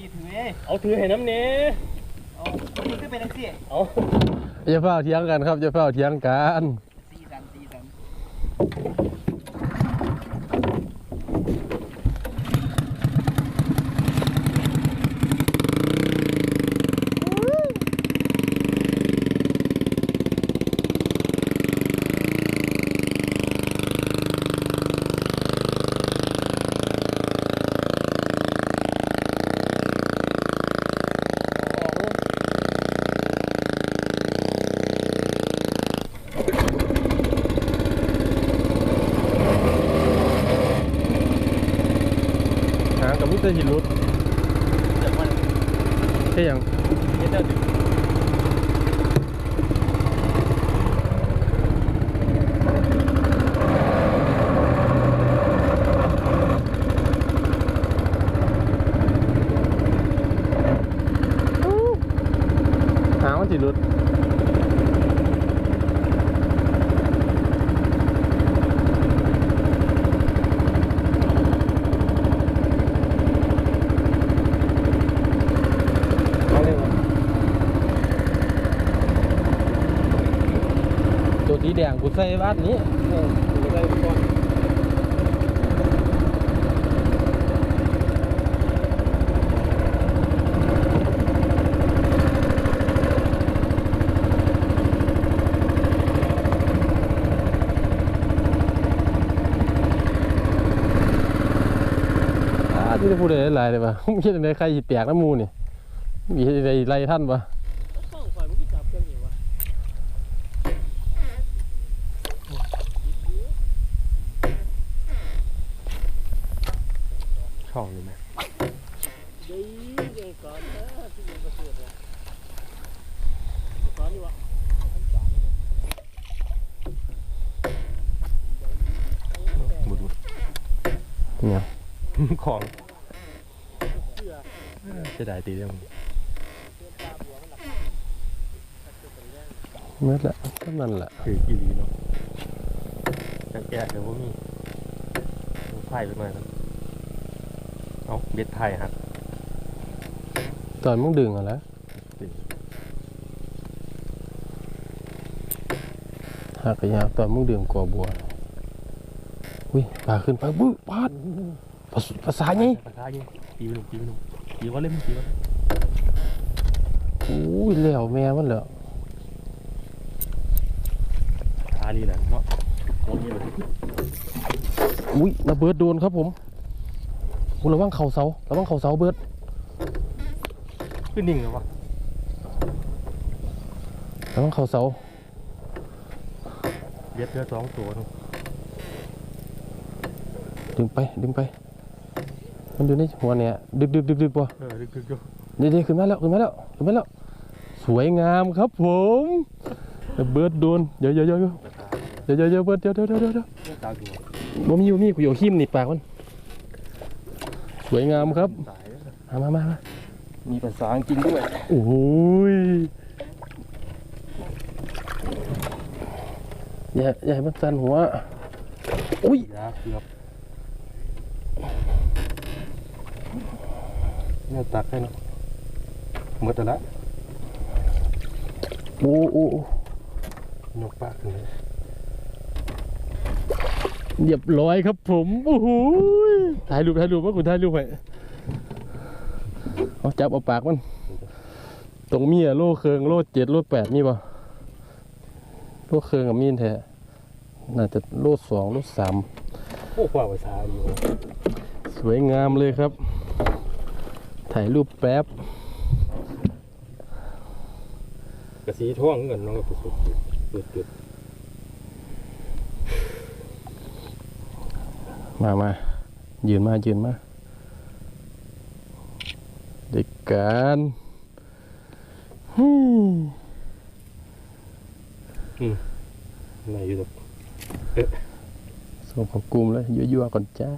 พี่ถือเอ้เอาถือให้น้ำเนี้เอาพี่ก็เป็นไอ้เสี่ยเอาอย่เฝ้าเทียงกันครับจะเฝ้าเทียงกัน กูใส่บ้านนี้เออถือได้ก่อนที่จะพูดอะไรหลายเลยปะไม่ใช่ในใครสิแตกน้ำมูนี่มีอะไรไล่ท่านปะ ข้างฝ่ายมันก็จับกันอยู่วะ ช่องอยู่ไหม ดีเก่งก่อนนะที่มันก็เสือกเลยก่อนนี่วะ เอาคำสั่งนี่บุดบุดเนี่ยของเสือจะได้ตีเรื่องเสือตาบัวมันหลับตัดตัวกันแรงเมื่อละก็นั่นแหละคือกีรีเนาะแกะเดี๋ยวพวกนี้ไผ่ไปหน่อยครับ เอาเบ็ดไทยครับตอนมึงดึงเอะไรหักกระยาตอนมึงดึงกอบัวอุ้ยปลาขึ้นไปบึ้งปาดภาษภาษาไงปากกายิงตีไปหนุ่มตีไปหนุ่มตีว่าเล่นตีว่าอุ้ยแล้วแม่มันเหรอทาลีแหละเนาะโอ้ยเลยอุ้ยระเบิดโดนครับผม กูระวังเข่าเสาระวังเข่าเสาเบิดขึ้นนิ่งเลยวะระวังเข่าเสาเบ็ดเรือสองตัวเนาะดึงไปดึงไป มันอยู่ในหัวเนี่ยดึกดึกดึกดึกปะเออดึกดึกดึกเดี๋ยวๆขึ้นมาแล้วขึ้นมาแล้วขึ้นมาแล้ว สวยงามครับผมเบิร์ดโดนเดี๋ยวเดี๋ยวเดี๋ยวเดี๋ยวปากกาเดี๋ยวเดี๋ยวเดี๋ยวเบิร์ดเดี๋ยวเดี๋ยวเดี๋ยวเดี๋ยวเรื่องตาดูบ่มีอยู่มีกูอยู่ขิมนี่ปากมัน สวยงามครับสายมามามามามีภาษาจริงด้วย โอ้ยอย่าอย่าให้มันสั่นหัว อุ้ยยาเกือบเนี่ยตักให้เนาะหมดแล้วละโอ้โอ้โอ้ยกปากขึ้นเลย เรียบร้อยครับผมโอ้โหถ่ายรูปถ่ายรูปว่าคุณถ่ายรูปให้เอาจับเอาปากมัน ตรงมีอะโลเคืองโลเจ็ดโลแปดมีป่ะโลเคืองกับมีนแท้น่าจะโลสองโลสามโอ้ความภาษาอยู่สวยงามเลยครับ ถ่ายรูปแป๊บกระสีท่วงเงินน้องก็สุดสุดสุดสุด มามายืนมายืนมาเด็กกันฮึ่มไหนอยู่ตรงส่งของกลุ่มเลยยั่วๆก่อนจ้า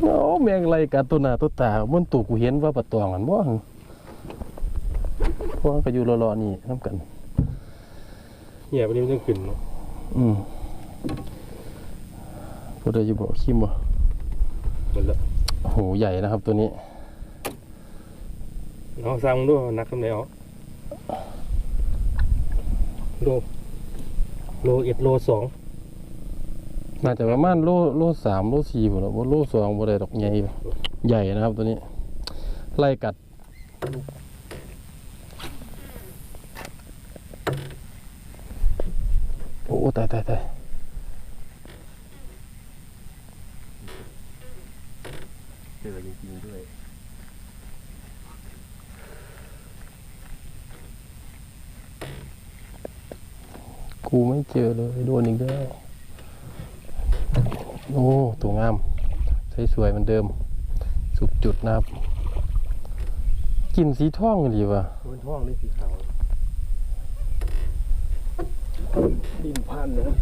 โอ้แมงไรกัดตัวหน้าตัวตา พวกมันก็อยู่รอๆนี่น้ำกันเนี่ยวันนี้มันต้องขึ้นเนาะอืมพูดได้อยิบอกขี้บ่หมดแล้วโอ้โหใหญ่นะครับตัวนี้เอาสร้างมึงด้วยนักทำไหนเอาโลโลเอ็ดโลสองน่าจะประมาณโลโลสามโลสี่หมดแล้วว่าโลสองบ่ได้ดอกใหญ่อยู่ใหญ่นะครับตัวนี้ ไล่กัด โอ้ ตายตายตายเจอจริงๆด้วยกูไม่เจอเลยโดนอีกแล้วโอ้ตัวงามสวยๆเหมือนเดิม สุกจุดนะครับกลินสีทองกันดีว่ะมันท้องนี่สีขาว ดินพันนะ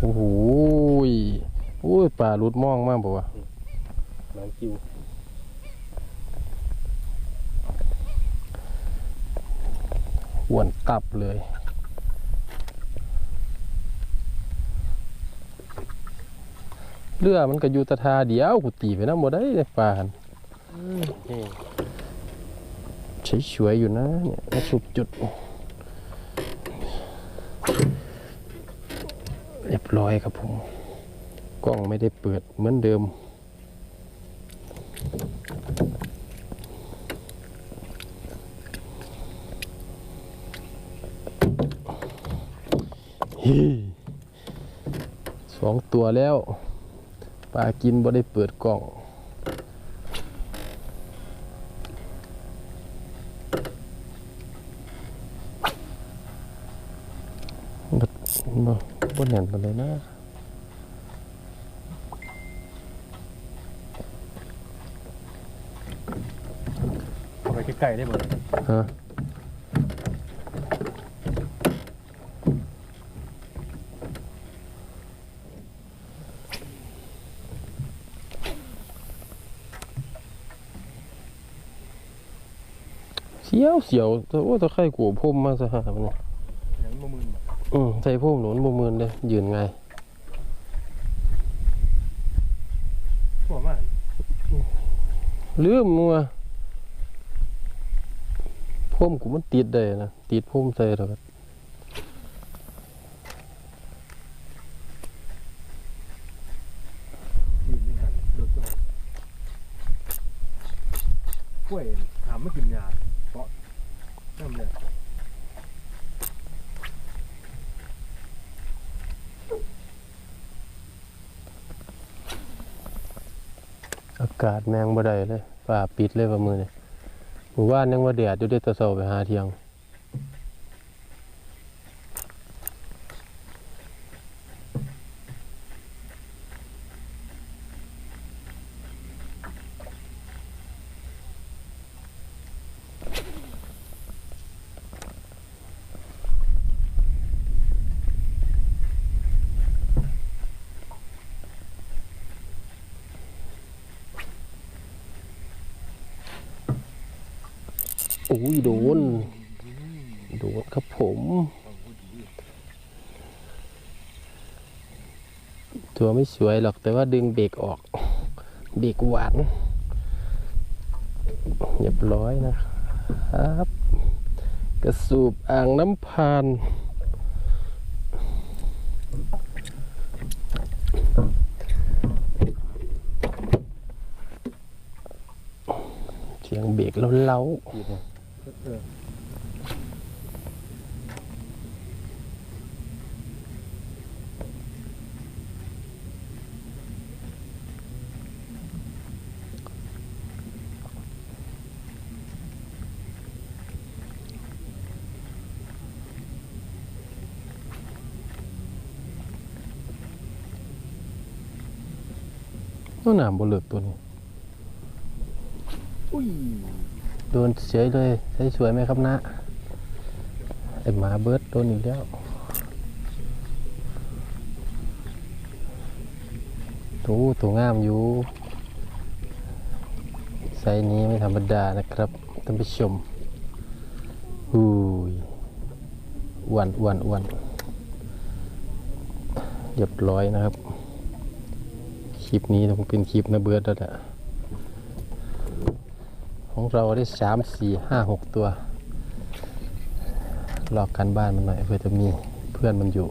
โอ้โหยโอ้ยป่ารุดมองมากป่าวะน้ำคิวอ้วนตับเลยเรือมันก็อยู่แตะทาเดียวกูตีไปน้ำบ่ได้ในป่าหันเฮ้ยใช้สวยอยู่นะเนี่ยมาสุกจุด เร้อยครับผม กล้องไม่ได้เปิดเหมือนเดิมฮีสองตัวแล้วปลากินบ่ได้เปิดกล้องบ่ บ่บ่แน่นปานใดนะเอาไปใกล้ๆได้หมดฮะเสียวเสียวแต่ว่าตะไคร่กูพ่มมาซะหามันเนี่ย อย่างมันมึน อืม ใส่พ่มหนุนบ่มืนเลยยืนไงทั่วมากลืมมัวพ่มกูมันติดได้นะติดพ่มใส่แล้วก็ ยืนไม่หันรถก็หันกล้วยถามไม่กินยาเพราะน้ำเนี่ย อา กาดแมงบ่ได้เลยป่าปิดเลยว่ามือเนี่ยหมู่บ้านยังว่าแดดอยู่ได้ตะเช้าไปหาเทียง อ้ยโดน โดนครับผม ตัวไม่สวยหรอกแต่ว่าดึงเบรกออก เบรกหวานเรียบร้อยนะครับ กระสูบอ่างน้ำพานเสียงเบรกเล้า น้ำหนามบนเหลือกตัวนี้ อุ้ย โดนเฉยเลยใช้สวยไหมครับนะไอหมาเบิร์ดโดนอีกแล้วตัวตัวงามอยู่ไซนี้ไม่ธรรมดานะครับท่านผู้ชมหูยอ้วนอ้วนอ้วนเรียบร้อยนะครับ คลิปนี้ต้องเป็นคลิปนะเบิร์ดแล้วแหละ ของเราได้สามสี่ห้าหกตัวลอกกันบ้านมันหน่อยเพื่อจะมีเพื่อนมันอยู่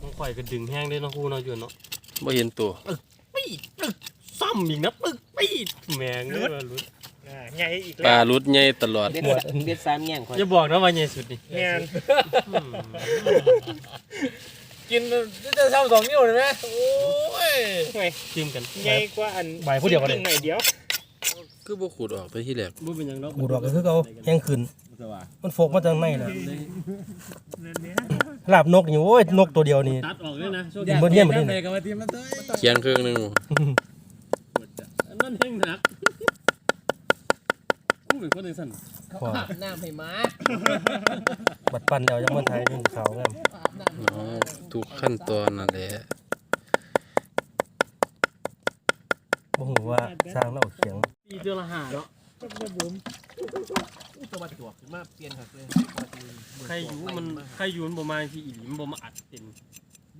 ต้องข่อยก็ดึงแห้งได้เนาะคู่เนาะอยู่เนาะไม่เห็นตัวปีดปึ๊กซ้ำอีกนะปึ๊ก ปีดแมงเลยว่าลุ้นอ่าใหญ่อีกปแล้ลาวรุดใหญ่ตลอดเด็ดเด็ดสามแง่งคนอย่าบอกนะว่าใหญ่สุดนี่แม่นอืมกินจะทำสองนิ้วเลยไหมโอ้ยห่วยจิ้มกันใหญ่กว่าอันใบผู้เดียวกันเลยครึ่งหน่อยเดียวคือบ่ขูดออกไปที่แรกบ่เป็นหยังเนาะกูดอกก็คือเขาแห้งขึ้น มันโฟกมาจากในน่ะนั่นเนี่ยลาบนกนี่โอ้ยนกตัวเดียวนี่ ตัดออกเลยนะโชคกิดีนเบิดเยี่ยมหมดเลยเคียงเครื่องหนึงอัน นั่นแห้งหนักกูเป็นคนในสั่นขวาน้ำให้ม้าบัดปันแล้วยังมันไทยนี่เขางามอ๋อทุกขั้นตอนนั่นแหละบ่ฮู้ว่าสร้างแล้วเอาเขียงปีเดือนละห้าเนาะก็จะบุ๋มตัวมาตัวขึ้นมาเปลี่ยนครับเลยใครอยู่มันใครอยู่มันบ่มาที่อีหลีมันบ่มาอัดเต็ม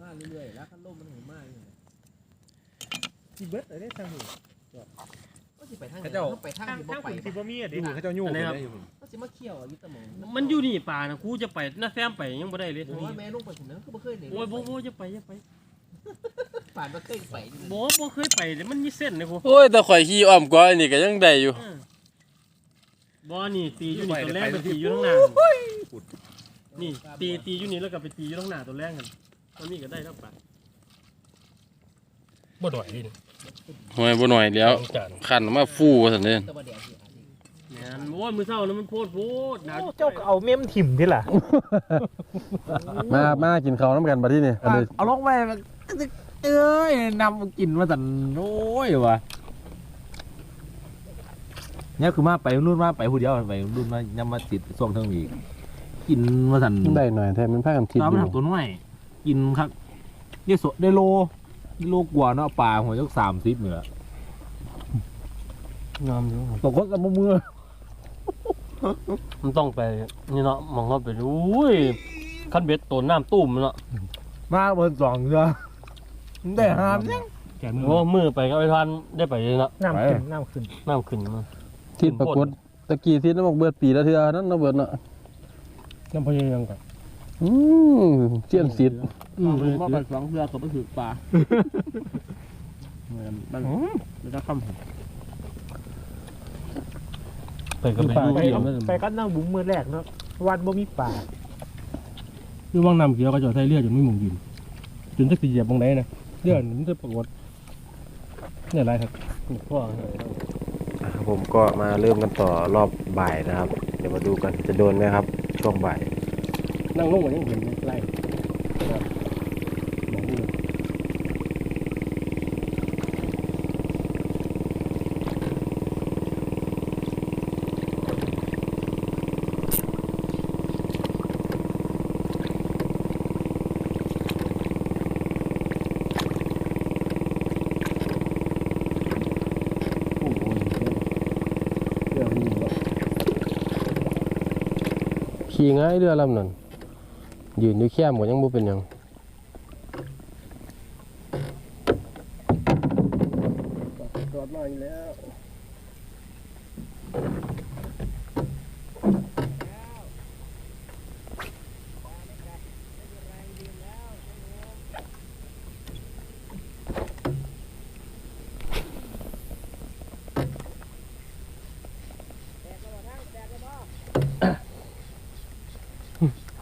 มาเรื่อยๆแล้วคันลมมันถึงมากสิเบิดเลยได้ทางหูก็ สิไปทางไหนไปทางทางที่บ่ทางไปขุนสิบ่มีอะเด็อยู่กเขาเจ้ายู่อันไหนครับก็สิมาเขี่ยวอยู่ตะหมองมันอยู่นี่ป่านะกูจะไปน่าแซมไปยังบ่ได้เลยโอ้ยแม่ลูกไปผมนั้นก็บ่เคยเลยโอ้ยบ่บ่จะไปจะไปผ่านบ่เคยไปบ่บ่เคยไปเลยมันมีเส้นเลยกูโอ้ยแต่ข่อยขี่อ้อมก้อยนี่ก็ยังได้อยู่บ่นี่ตีอยู่นี่ตัวแรกไปตีอยู่ข้างหน้านี่ตีตีอยู่นี่แล้วก็ไปตีอยู่ข้างหน้าตัวแรกกันตอนนี้ก็ได้แล้วป่ะบ่ดอยนี่ หอยบ่หน่อยแล้วจานขันมาฟูซั่นเด้ตะบ่แดดสิแม่นโอ้ยมื้อเช้าแล้วมันโพดโพดหนาเจ้าก็เอาเมมถิ่มที่ล่ะมามากินข้าวน้ำกันบัดนี้นี่อันนี้เอาลงไปเอ้ยนำกินมาสั่นโอ้ยวะเนี่ยคือมาไปรุ่นมาไปผู้เดียวไปรุ่นมายังมาติดส่วงเทิงอีกกินมาสั่นได้หน่อยแท้มันพากันคิดตามอยู่ทำตัวน้อยกินครับเนี่ยสดได้โลได้ โลกว่าเนาะปลาหัวยักสามสิบเนี่ยงามอยู่ตกคนละมือมันต้องไปนี่เนาะมองเข้าไปดูอุ้ยคันเบ็ดตัวน้ำตุ้มเนาะมาเบอร์สองเนาะได้ห้ามเนี่ยแกมือโอ้มือไปก็ไปทันได้ไปเลยเนาะน้ำขึ้นน้ำขึ้นน้ำขึ้นมาทิศปรากฏตะกี้ทิศนั้นบอกเบิดปีละเทื่อนั้นเนาะเบิดเนาะน้ำพะยังกัน อืมเจียนสิทธิ์อืมว่าไปสองเรือก็ไปถือปลามันมันจะคำไปก็ไปไปดูเยี่ยมไปก็นั่งบุ๋มมือแรกเนาะวันบ่มีป่าคือว่างน้ำเกี่ยวก็จะใส่เลือดจนไม่หมุงกินจนจักสิเหยียบบางไดนะเลือดมันจะปรากฏเนี่ยอะไรครับพ่อผมก็มาเริ่มกันต่อรอบบ่ายนะครับ เดี๋ยวมาดูกันจะโดนไหมครับ ช่วงบ่าย นั่งลงกว่ายังเห็นไล่ครับมองดูเดี๋ยวนี้ก็ขี่ง่ายเรือลำนั้น ยืนอยู่แค่หมดยังบ่เป็นหยังรอดมาอีกแล้ว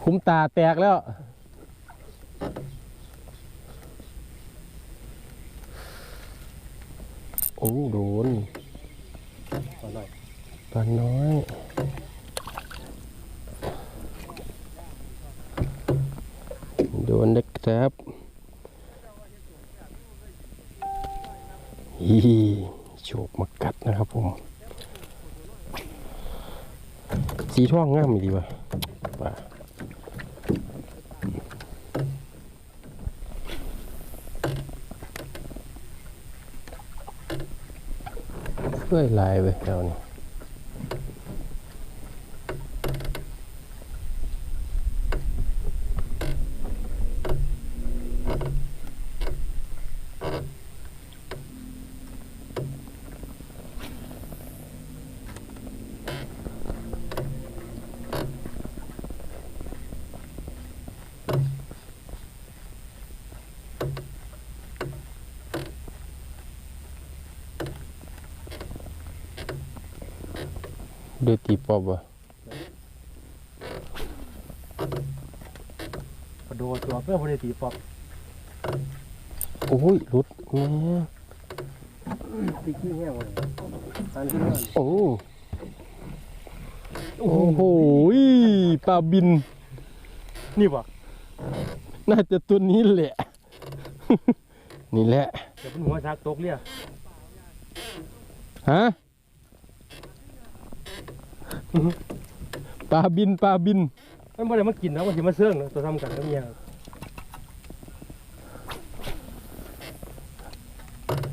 คุ้ มตาแตกแล้ว โอ้โดนปลาน้อยปลาน้อยโดนเด็กครับฮีโฉกมากัดนะครับผม สีท่องง่ามดีว่ะปลา เอ้ยลายเว้ยแถวนี้ เดือตีปอบวะกระโดดตัวเพื่อพอดีตีปอกโอ้ยหลุดแม่ตีขี้แห้งเลยตานที่นั่นโอ้โอ้โหปลาบิน นี่ปะน่าจะตัวนี้แหละ นี่แหละ เดี๋ยวเป็นหัวชักตกเรียฮะ ปลาบินปลาบินมันบ่ได้มากินนะมันสิมาเสื่องนะตัวทำกันก็มีย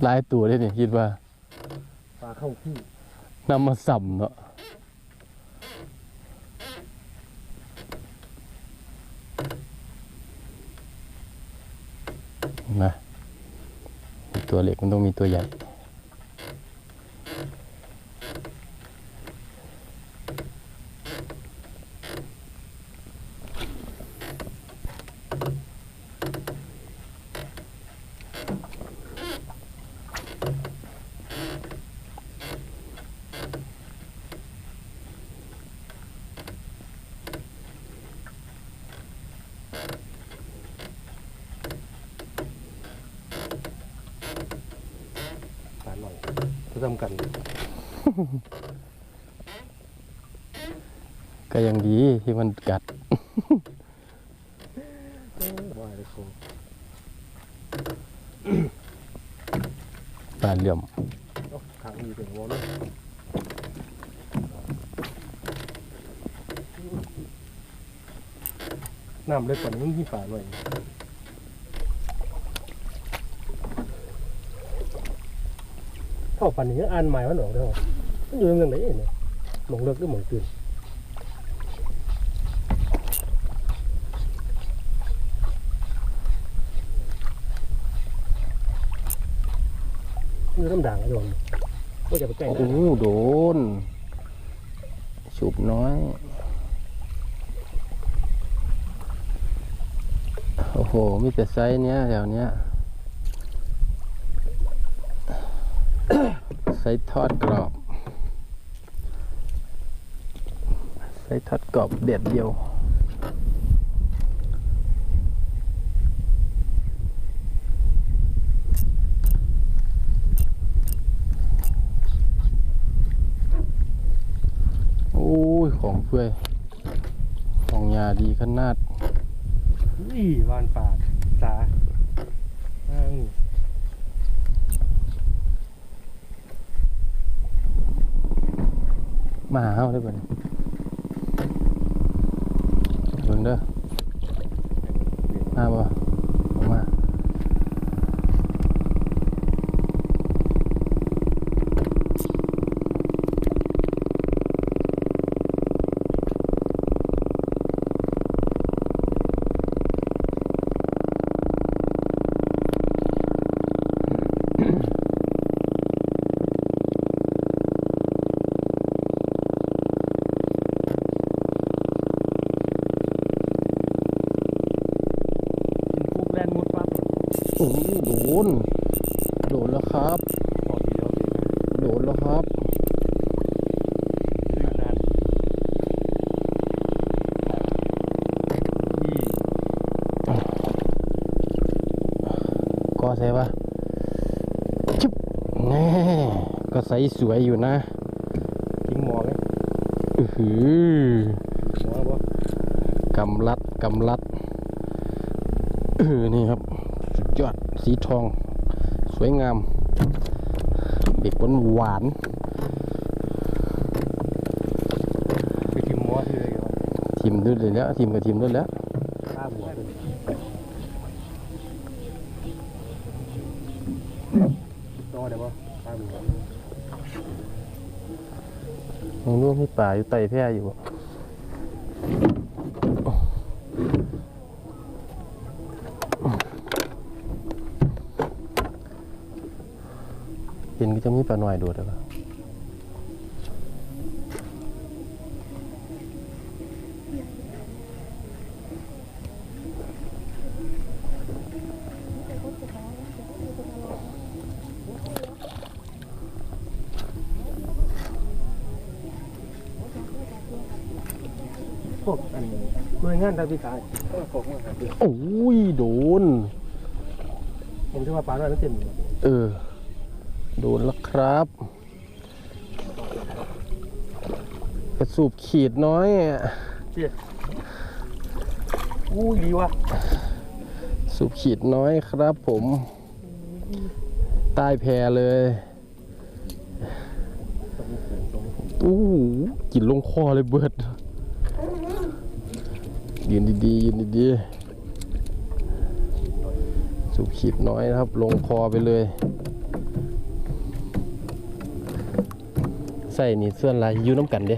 หลายตัวเลยเนี่ยคิดว่าปลาเข้าขี้นำมาสัมเนาะนะมีตัวเล็กมันต้องมีตัวใหญ่ ปลาหน่อย ตัวทำกันก็ยังดีที่มันกัดว่าเลยคงปลาเหลื่อมขังดีเป็นหัวเลยน้ำเล็กกว่านี้มันมีปลาหน่อย เข้าปันนี้อ่านหมายมันออกเด้อมันอยู่ตรงไหนเนี่ยหมองเลิกหรือหมองตื่นนี่น้ำด่างอ้โดนก็จะไปใกล้โอ้ได้โหโดนฉุบน้อยโอ้โหมีแต่ไซส์เนี้ยแถวเนี้ย ไซ ส์ทอดกรอบไซส์ทอดกรอบเด็ดเดียวโอ้ย ของเพื่อยของยาดีขนาดอีวานป่าสาอ้างนี่ มาหาเฮาได้บ่เนี่ยเบิ่งเด้อมาบ่ออกมา กินพวกแลนมุดปั๊บ โอ้โหโด น โดนแล้วครับพอดีแล้วโดนแล้วครับซื้อนานอีก็ใช่ปะจุ๊บแน่ก็ใสสวยอยู่นะทิ้งหมอไหมอือหือหมอบ่กำลัดกำลัดเออนี่ครับสุดยอด สีทอง สวยงาม เด็กหวานหวานไปทิ้งหมอที่เลยเหรอๆทีมด้วยเลยแล้วทีมกับทีมด้วยแล้วข้าหัวเป็นต่อได้ปะข้าหัวมองดูมีป่าอยู่ไต่แพร่อยู่ เห็นก็จะมีปลาหน่อยโดดแล้วพวกอันหน่วยงานทางพิการก็ขอมาหาเดือโอ้ย โดน ผมจะว่าปลาด้วยนั่นเต็มอยู่เออ โดนแล้วครับกระสูบขีดน้อยอะอู้ยดีว่ะสูบขีดน้อยครับผม ใต้แพเลยอู้หูกลินลงคอเลยเบิดยืนดีๆยืนดีๆสูบขีดน้อยนะครับ ลงคอไปเลย ใส่นี่เสื้อลายอยูน้ำกันเด้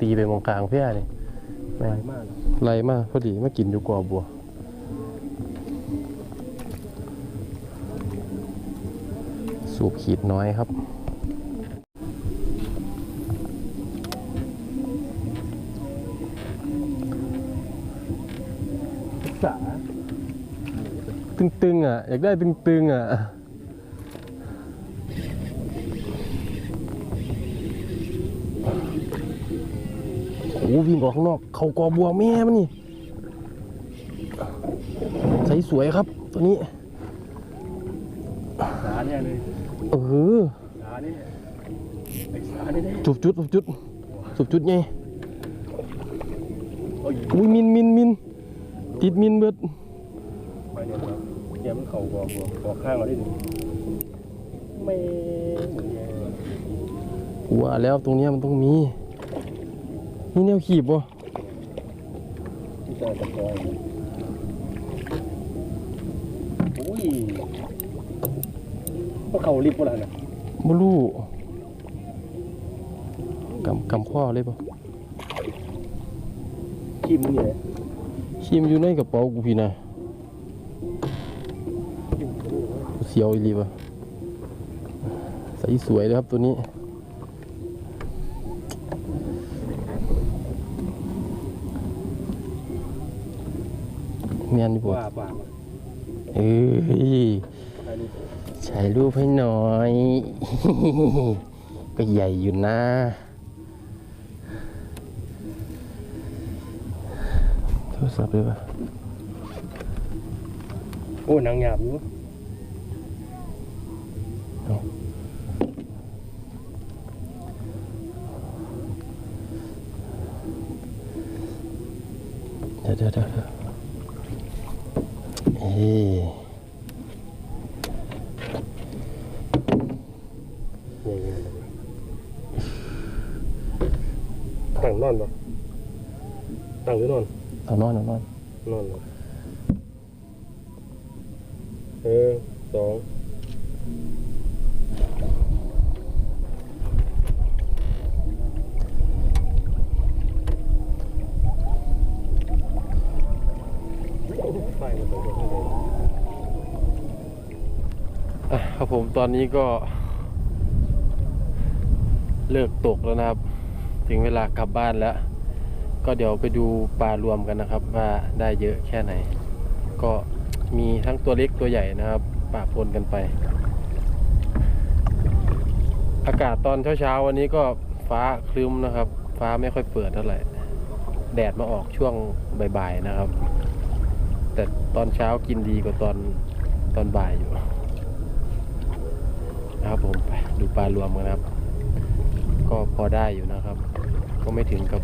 ตีไปมองกลางเพื่อนี่แม่งมากไล่มาพอดีมากินอยู่กว่าบัวสูบขีดน้อยครับศึกษาตึงๆอะ อยากได้ตึงๆอะ อ้วิ่งออกข้างนอก เขากอบัวแม่มันนี่ใสสวยครับ ตัวนี้สาเนี่ยเลยเออสานี่ไอ้สานี่เนี่ยจุบจุดจุบจุดจุบจุดไงอุ้ยมินมินมินติดมินเบิดไปเนี่ยครับแกมันเข่าบอกบอกข้างเราได้ดิไม่เหมือนแย่กูว่าแล้วตรงเนี้ยมันต้องมี นี่แนวขีบบ่ที่จอยตะกอยโอ้ยก็เข่าลิฟต์โบราณน่ะบ่รู้กำกำข้อเลยบ่ขี้มันนี่แหละขีมอยู่ในกระเป๋ากูพี่นะขี้มันนี่แหละกูเสียวอีหลีบ่ใสสวยเลยครับตัวนี้ มียนอยู่บ่ว่าปากว่ะเอ้ยไปนี่ถ่ายรูปให้หน่อย ก็ใหญ่อยู่นะโทรศัพท์เลยปะโอ้ยนางหยาบอยู่เดี๋ยวเดี๋ยวเดี๋ยว เดี๋ยวเอ้ยตั้งนอนปะตั้งหรือนอนเอานอนเอานอน นอนเลยเออสองไฟมันตกไปข้างใน อะ ครับผมตอนนี้ก็ เลิกตกแล้วนะครับ ถึงเวลากลับบ้านแล้ว ก็เดี๋ยวไปดูปลารวมกันนะครับ ว่าได้เยอะแค่ไหน ก็มีทั้งตัวเล็กตัวใหญ่นะครับปะปนกันไป อากาศตอนเช้าๆวันนี้ก็ฟ้าครึ้มนะครับ ฟ้าไม่ค่อยเปิดเท่าไหร่แดดมาออกช่วงบ่ายๆนะครับ แต่ตอนเช้ากินดีกว่าตอนตอนบ่ายอยู่ นะครับผมไปดูปลารวมกันนะครับ ก็พอได้อยู่นะครับ ก็ไม่ถึงกับ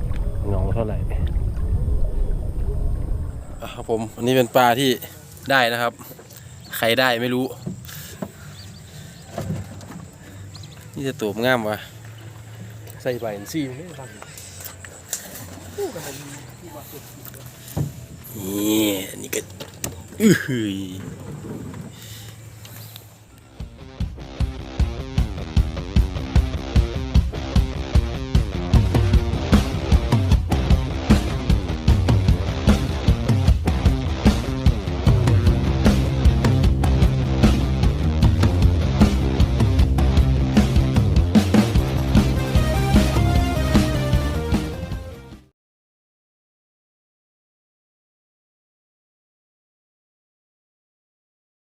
เงาเท่าไหร่ครับผมอันนี้เป็นปลาที่ได้นะครับ ใครได้ไม่รู้ นี่จะตัวง่ามวะใส่ใบซี่ไม่ได้ตั้งนี่อันนี้ก็อื้หือ